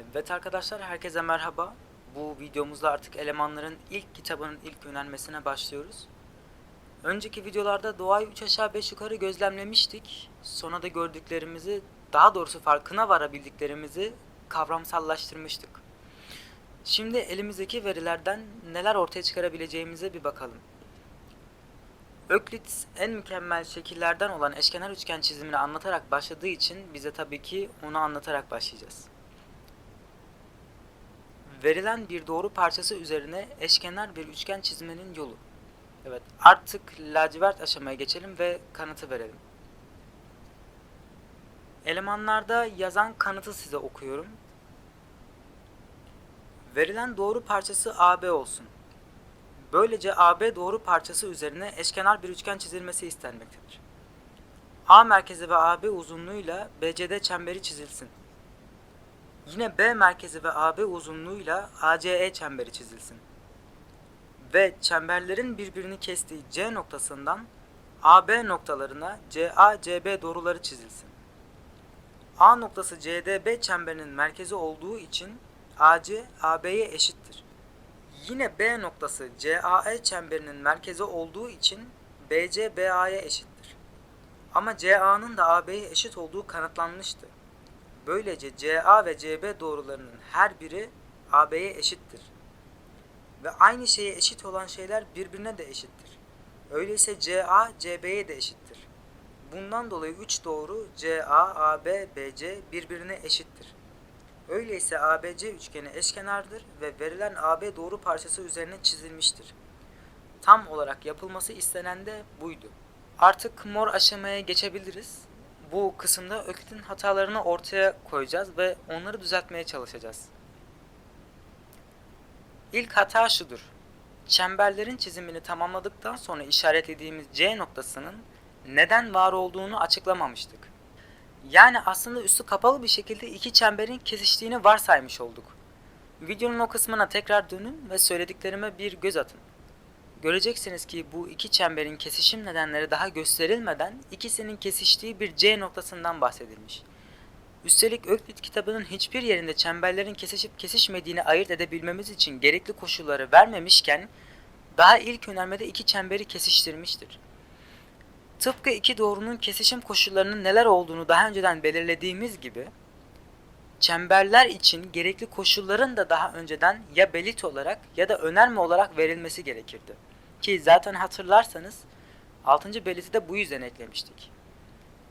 Evet arkadaşlar herkese merhaba. Bu videomuzda artık elemanların ilk kitabının ilk önermesine başlıyoruz. Önceki videolarda doğayı 3 aşağı 5 yukarı gözlemlemiştik. Sonra da gördüklerimizi, daha doğrusu farkına varabildiklerimizi kavramsallaştırmıştık. Şimdi elimizdeki verilerden neler ortaya çıkarabileceğimize bir bakalım. Öklit en mükemmel şekillerden olan eşkenar üçgen çizimini anlatarak başladığı için bize tabii ki onu anlatarak başlayacağız. Verilen bir doğru parçası üzerine eşkenar bir üçgen çizmenin yolu. Evet, artık lacivert aşamaya geçelim ve kanıtı verelim. Elemanlarda yazan kanıtı size okuyorum. Verilen doğru parçası AB olsun. Böylece AB doğru parçası üzerine eşkenar bir üçgen çizilmesi istenmektedir. A merkezi ve AB uzunluğuyla BCD çemberi çizilsin. Yine B merkezi ve AB uzunluğuyla ACE çemberi çizilsin. Ve çemberlerin birbirini kestiği C noktasından AB noktalarına CA CB doğruları çizilsin. A noktası CDB çemberinin merkezi olduğu için AC AB'ye eşittir. Yine B noktası CAE çemberinin merkezi olduğu için BC BA'ya eşittir. Ama CA'nın da AB'ye eşit olduğu kanıtlanmıştı. Böylece CA ve CB doğrularının her biri AB'ye eşittir. Ve aynı şeye eşit olan şeyler birbirine de eşittir. Öyleyse CA CB'ye de eşittir. Bundan dolayı 3 doğru CA, AB, BC birbirine eşittir. Öyleyse ABC üçgeni eşkenardır ve verilen AB doğru parçası üzerine çizilmiştir. Tam olarak yapılması istenen de buydu. Artık mor aşamaya geçebiliriz. Bu kısımda Öklit'in hatalarını ortaya koyacağız ve onları düzeltmeye çalışacağız. İlk hata şudur. Çemberlerin çizimini tamamladıktan sonra işaretlediğimiz C noktasının neden var olduğunu açıklamamıştık. Yani aslında üstü kapalı bir şekilde iki çemberin kesiştiğini varsaymış olduk. Videonun o kısmına tekrar dönün ve söylediklerime bir göz atın. Göreceksiniz ki bu iki çemberin kesişim nedenleri daha gösterilmeden ikisinin kesiştiği bir C noktasından bahsedilmiş. Üstelik Öklit kitabının hiçbir yerinde çemberlerin kesişip kesişmediğini ayırt edebilmemiz için gerekli koşulları vermemişken daha ilk önermede iki çemberi kesiştirmiştir. Tıpkı iki doğrunun kesişim koşullarının neler olduğunu daha önceden belirlediğimiz gibi çemberler için gerekli koşulların da daha önceden ya belit olarak ya da önerme olarak verilmesi gerekirdi. Ki zaten hatırlarsanız 6. beliti de bu yüzden eklemiştik.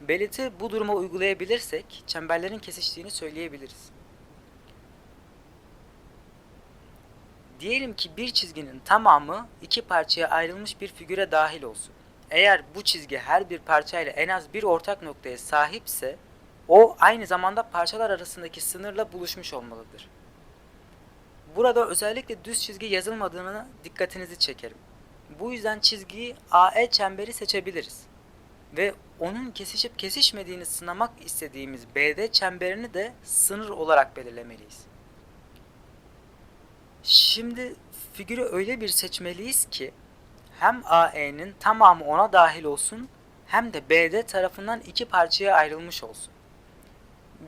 Beliti bu duruma uygulayabilirsek çemberlerin kesiştiğini söyleyebiliriz. Diyelim ki bir çizginin tamamı iki parçaya ayrılmış bir figüre dahil olsun. Eğer bu çizgi her bir parçayla en az bir ortak noktaya sahipse o aynı zamanda parçalar arasındaki sınırla buluşmuş olmalıdır. Burada özellikle düz çizgi yazılmadığını dikkatinizi çekerim. Bu yüzden çizgiyi AE çemberi seçebiliriz. Ve onun kesişip kesişmediğini sınamak istediğimiz BD çemberini de sınır olarak belirlemeliyiz. Şimdi figürü öyle bir seçmeliyiz ki hem AE'nin tamamı ona dahil olsun hem de BD tarafından iki parçaya ayrılmış olsun.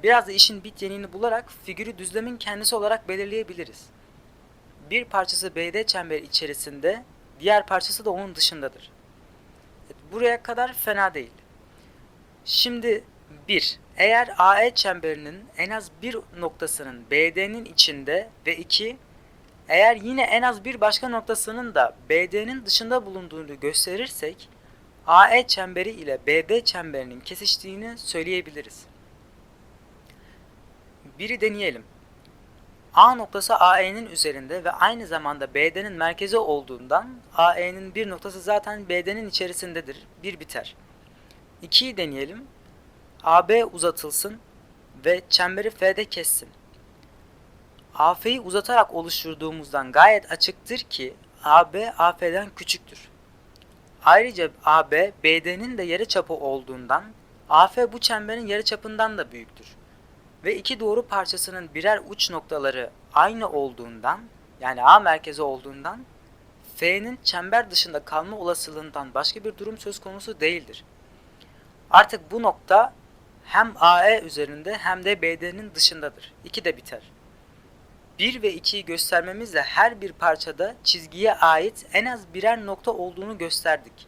Biraz da işin bit yeniğini bularak figürü düzlemin kendisi olarak belirleyebiliriz. Bir parçası BD çemberi içerisinde, diğer parçası da onun dışındadır. Evet, buraya kadar fena değil. Şimdi 1. Eğer AE çemberinin en az bir noktasının BD'nin içinde ve 2. Eğer yine en az bir başka noktasının da BD'nin dışında bulunduğunu gösterirsek AE çemberi ile BD çemberinin kesiştiğini söyleyebiliriz. Biri deneyelim. A noktası AE'nin üzerinde ve aynı zamanda BD'nin merkezi olduğundan AE'nin bir noktası zaten BD'nin içerisindedir. Bir biter. 2'yi deneyelim. AB uzatılsın ve çemberi F'de kessin. AF'yi uzatarak oluşturduğumuzdan gayet açıktır ki AB AF'den küçüktür. Ayrıca AB BD'nin de yarıçapı olduğundan AF bu çemberin yarıçapından da büyüktür. Ve iki doğru parçasının birer uç noktaları aynı olduğundan yani A merkezi olduğundan F'nin çember dışında kalma olasılığından başka bir durum söz konusu değildir. Artık bu nokta hem AE üzerinde hem de BD'nin dışındadır. İki de biter. 1 ve 2'yi göstermemizle her bir parçada çizgiye ait en az birer nokta olduğunu gösterdik.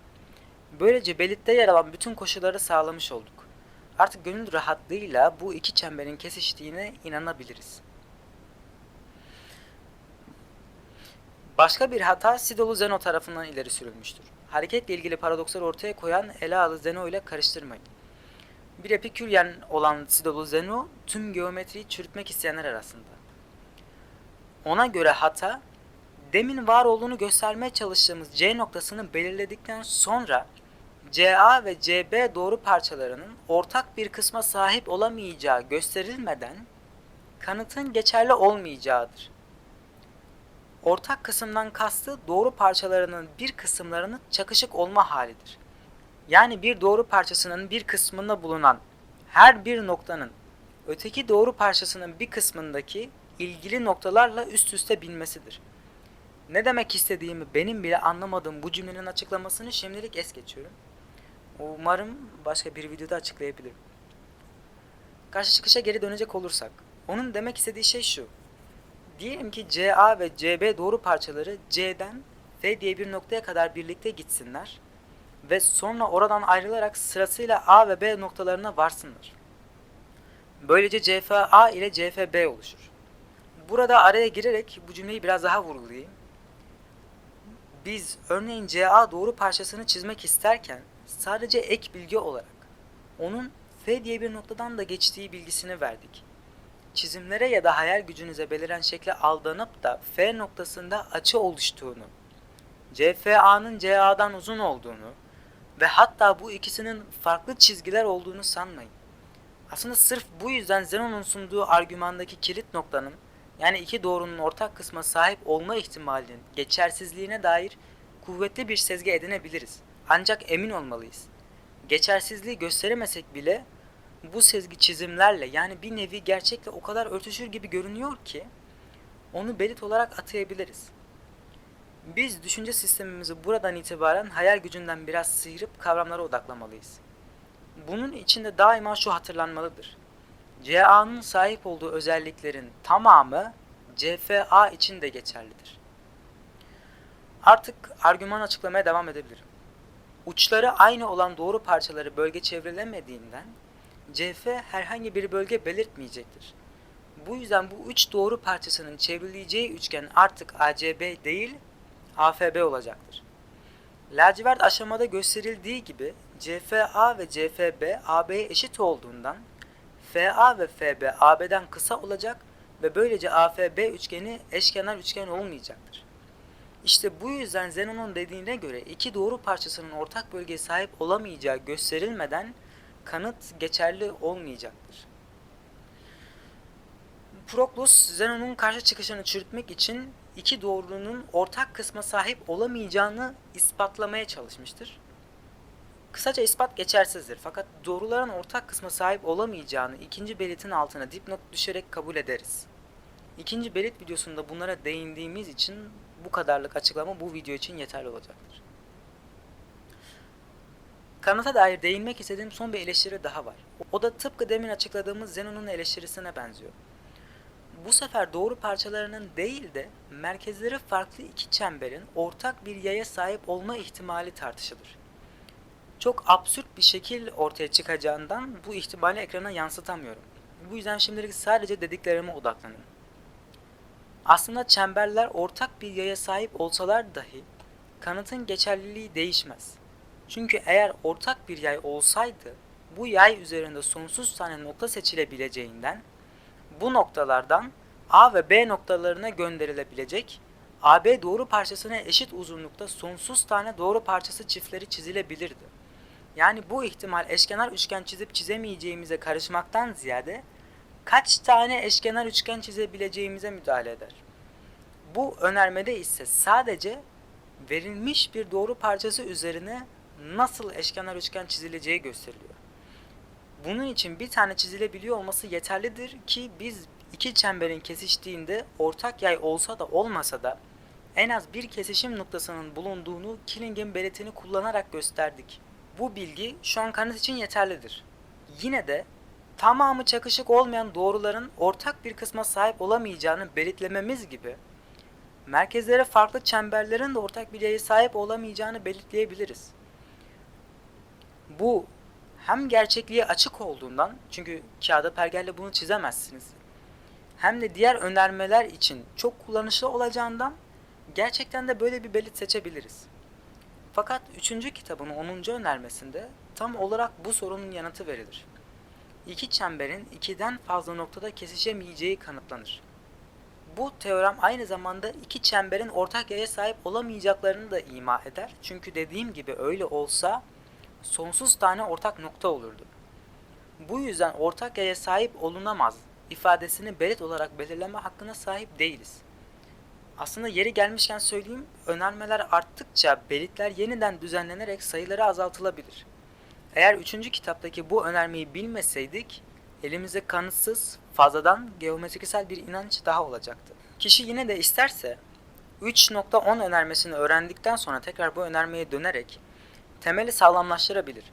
Böylece belitte yer alan bütün koşulları sağlamış olduk. Artık gönül rahatlığıyla bu iki çemberin kesiştiğine inanabiliriz. Başka bir hata Sidolu Zeno tarafından ileri sürülmüştür. Hareketle ilgili paradoksları ortaya koyan Elalı Zeno ile karıştırmayın. Bir epiküryen olan Sidolu Zeno tüm geometriyi çürütmek isteyenler arasında. Ona göre hata, demin var olduğunu göstermeye çalıştığımız C noktasını belirledikten sonra CA ve CB doğru parçalarının ortak bir kısma sahip olamayacağı gösterilmeden kanıtın geçerli olmayacağıdır. Ortak kısımdan kastı doğru parçalarının bir kısımlarının çakışık olma halidir. Yani bir doğru parçasının bir kısmında bulunan her bir noktanın öteki doğru parçasının bir kısmındaki ilgili noktalarla üst üste binmesidir. Ne demek istediğimi benim bile anlamadığım bu cümlenin açıklamasını şimdilik es geçiyorum. Umarım başka bir videoda açıklayabilirim. Karşı çıkışa geri dönecek olursak, onun demek istediği şey şu. Diyelim ki CA ve CB doğru parçaları C'den F diye bir noktaya kadar birlikte gitsinler ve sonra oradan ayrılarak sırasıyla A ve B noktalarına varsınlar. Böylece CFA ile CFB oluşur. Burada araya girerek bu cümleyi biraz daha vurgulayayım. Biz örneğin CA doğru parçasını çizmek isterken sadece ek bilgi olarak onun F diye bir noktadan da geçtiği bilgisini verdik. Çizimlere ya da hayal gücünüze beliren şekle aldanıp da F noktasında açı oluştuğunu, CFA'nın CA'dan uzun olduğunu ve hatta bu ikisinin farklı çizgiler olduğunu sanmayın. Aslında sırf bu yüzden Zenon'un sunduğu argümandaki kilit noktanın yani iki doğrunun ortak kısma sahip olma ihtimalinin geçersizliğine dair kuvvetli bir sezgi edinebiliriz. Ancak emin olmalıyız. Geçersizliği gösteremesek bile bu sezgi çizimlerle yani bir nevi gerçekle o kadar örtüşür gibi görünüyor ki onu belit olarak atayabiliriz. Biz düşünce sistemimizi buradan itibaren hayal gücünden biraz sıyırıp kavramlara odaklamalıyız. Bunun içinde daima şu hatırlanmalıdır. CA'nın sahip olduğu özelliklerin tamamı CFA için de geçerlidir. Artık argüman açıklamaya devam edebilirim. Uçları aynı olan doğru parçaları bölge çevrilemediğinden CF herhangi bir bölge belirtmeyecektir. Bu yüzden bu üç doğru parçasının çevrileceği üçgen artık ACB değil AFB olacaktır. Lacivert aşamada gösterildiği gibi CFA ve CFB AB'ye eşit olduğundan FA ve FB AB'den kısa olacak ve böylece AFB üçgeni eşkenar üçgen olmayacaktır. İşte bu yüzden Zenon'un dediğine göre iki doğru parçasının ortak bölgeye sahip olamayacağı gösterilmeden kanıt geçerli olmayacaktır. Proklus, Zenon'un karşı çıkışını çürütmek için iki doğrunun ortak kısma sahip olamayacağını ispatlamaya çalışmıştır. Kısaca ispat geçersizdir fakat doğruların ortak kısma sahip olamayacağını ikinci belitin altına dipnot düşerek kabul ederiz. İkinci belit videosunda bunlara değindiğimiz için bu kadarlık açıklama bu video için yeterli olacaktır. Kanıta dair değinmek istediğim son bir eleştiri daha var. O da tıpkı demin açıkladığımız Zenon'un eleştirisine benziyor. Bu sefer doğru parçalarının değil de merkezleri farklı iki çemberin ortak bir yaya sahip olma ihtimali tartışılır. Çok absürt bir şekil ortaya çıkacağından bu ihtimali ekrana yansıtamıyorum. Bu yüzden şimdilik sadece dediklerime odaklanın. Aslında çemberler ortak bir yaya sahip olsalar dahi kanıtın geçerliliği değişmez. Çünkü eğer ortak bir yay olsaydı bu yay üzerinde sonsuz tane nokta seçilebileceğinden bu noktalardan A ve B noktalarına gönderilebilecek AB doğru parçasına eşit uzunlukta sonsuz tane doğru parçası çiftleri çizilebilirdi. Yani bu ihtimal eşkenar üçgen çizip çizemeyeceğimize karışmaktan ziyade kaç tane eşkenar üçgen çizebileceğimize müdahale eder. Bu önermede ise sadece verilmiş bir doğru parçası üzerine nasıl eşkenar üçgen çizileceği gösteriliyor. Bunun için bir tane çizilebiliyor olması yeterlidir ki biz iki çemberin kesiştiğinde ortak yay olsa da olmasa da en az bir kesişim noktasının bulunduğunu Killing'in belirtini kullanarak gösterdik. Bu bilgi şu an kanıt için yeterlidir. Yine de tamamı çakışık olmayan doğruların ortak bir kısma sahip olamayacağını belirtlememiz gibi merkezlere farklı çemberlerin de ortak bir yere sahip olamayacağını belirtleyebiliriz. Bu hem gerçekliğe açık olduğundan çünkü kağıda pergelle bunu çizemezsiniz. Hem de diğer önermeler için çok kullanışlı olacağından gerçekten de böyle bir belirt seçebiliriz. Fakat 3. kitabın 10. önermesinde tam olarak bu sorunun yanıtı verilir. İki çemberin ikiden fazla noktada kesişemeyeceği kanıtlanır. Bu teorem aynı zamanda iki çemberin ortak yaya sahip olamayacaklarını da ima eder. Çünkü dediğim gibi öyle olsa sonsuz tane ortak nokta olurdu. Bu yüzden ortak yaya sahip olunamaz ifadesini belit olarak belirleme hakkına sahip değiliz. Aslında yeri gelmişken söyleyeyim, önermeler arttıkça belitler yeniden düzenlenerek sayıları azaltılabilir. Eğer 3. kitaptaki bu önermeyi bilmeseydik, elimizde kanıtsız, fazladan geometriksel bir inanç daha olacaktı. Kişi yine de isterse 3.10 önermesini öğrendikten sonra tekrar bu önermeye dönerek temeli sağlamlaştırabilir.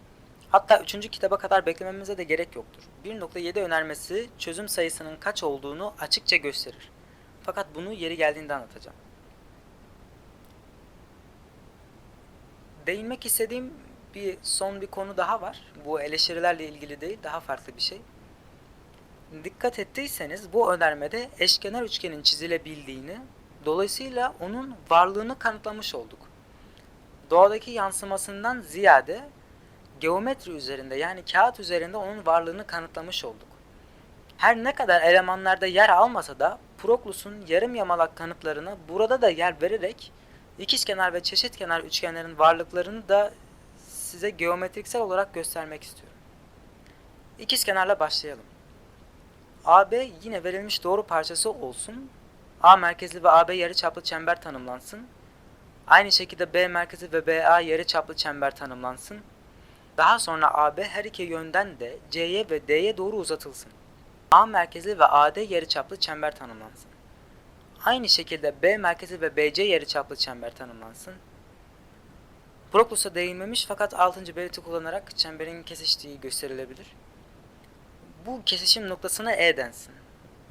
Hatta 3. kitaba kadar beklememize de gerek yoktur. 1.7 önermesi çözüm sayısının kaç olduğunu açıkça gösterir. Fakat bunu yeri geldiğinde anlatacağım. Değinmek istediğim bir son bir konu daha var. Bu eleştirilerle ilgili değil, daha farklı bir şey. Dikkat ettiyseniz bu önermede eşkenar üçgenin çizilebildiğini, dolayısıyla onun varlığını kanıtlamış olduk. Doğadaki yansımasından ziyade geometri üzerinde yani kağıt üzerinde onun varlığını kanıtlamış olduk. Her ne kadar elemanlarda yer almasa da Proklus'un yarım yamalak kanıtlarına burada da yer vererek ikizkenar ve çeşitkenar üçgenlerin varlıklarını da size geometriksel olarak göstermek istiyorum. İkizkenarla başlayalım. AB yine verilmiş doğru parçası olsun. A merkezli ve AB yarıçaplı çember tanımlansın. Aynı şekilde B merkezi ve BA yarıçaplı çember tanımlansın. Daha sonra AB her iki yönden de C'ye ve D'ye doğru uzatılsın. A merkezi ve AD yarıçaplı çember tanımlansın. Aynı şekilde B merkezi ve BC yarıçaplı çember tanımlansın. Proklus'a değinmemiş fakat 6. belirti kullanarak çemberin kesiştiği gösterilebilir. Bu kesişim noktasına E densin.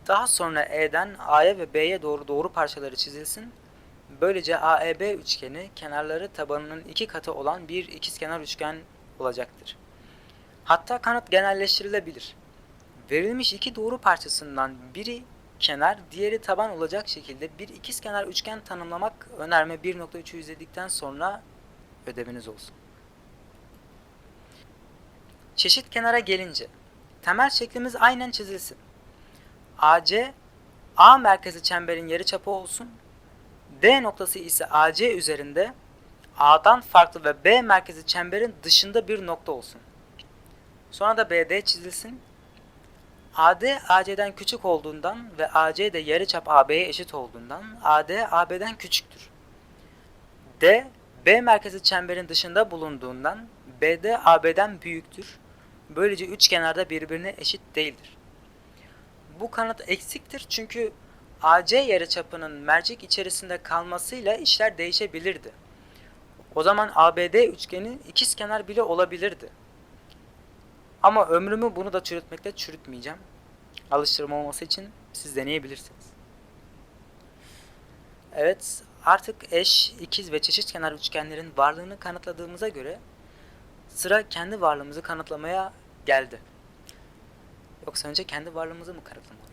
Daha sonra E'den A'ya ve B'ye doğru doğru parçaları çizilsin. Böylece AEB üçgeni kenarları tabanının iki katı olan bir ikizkenar üçgen olacaktır. Hatta kanıt genelleştirilebilir. Verilmiş iki doğru parçasından biri kenar, diğeri taban olacak şekilde bir ikizkenar üçgen tanımlamak önerme 1.3'ü izledikten sonra ödeviniz olsun. Çeşit kenara gelince temel şeklimiz aynen çizilsin. AC A merkezi çemberin yarıçapı olsun. D noktası ise AC üzerinde A'dan farklı ve B merkezi çemberin dışında bir nokta olsun. Sonra da BD çizilsin. AD AC'den küçük olduğundan ve AC de yarıçap AB'ye eşit olduğundan AD AB'den küçüktür. D B merkezi çemberin dışında bulunduğundan BD AB'den büyüktür. Böylece üç kenarda birbirine eşit değildir. Bu kanıt eksiktir çünkü AC yarıçapının mercek içerisinde kalmasıyla işler değişebilirdi. O zaman ABD üçgeni ikizkenar bile olabilirdi. Ama ömrümü bunu da çürütmekle çürütmeyeceğim. Alıştırma olması için siz deneyebilirsiniz. Evet, artık eş, ikiz ve çeşitkenar üçgenlerin varlığını kanıtladığımıza göre sıra kendi varlığımızı kanıtlamaya geldi. Yoksa önce kendi varlığımızı mı kanıtlamalıyız?